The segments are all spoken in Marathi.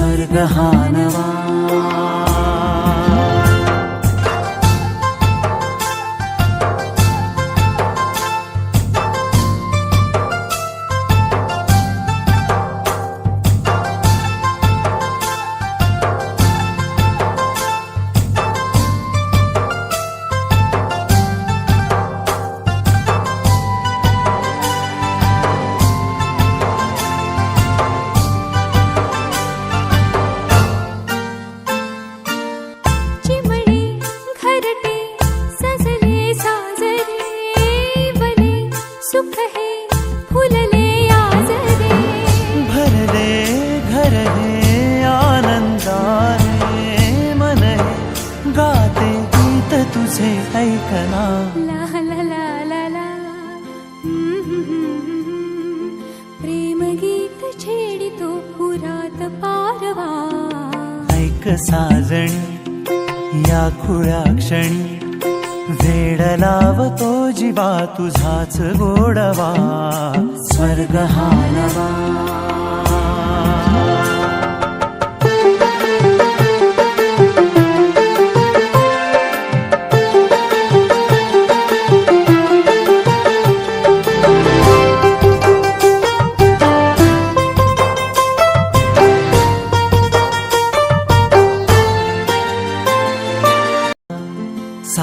स्वर्ग सुख हे फुलले आजरे भरले घर हे आनंदाने मन हे। गाते गीत तुझे ऐकना ला ला ला ला ला। प्रेम गीत छेडितो पुरात पारवा। ऐक साजणी या खुळ्या क्षणी वेड लावतो जीवा तुझाच गोडवा. स्वर्ग हा नवा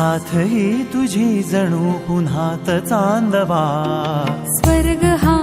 साथ तुझी जणू पुन्हा चांदवा. स्वर्ग हा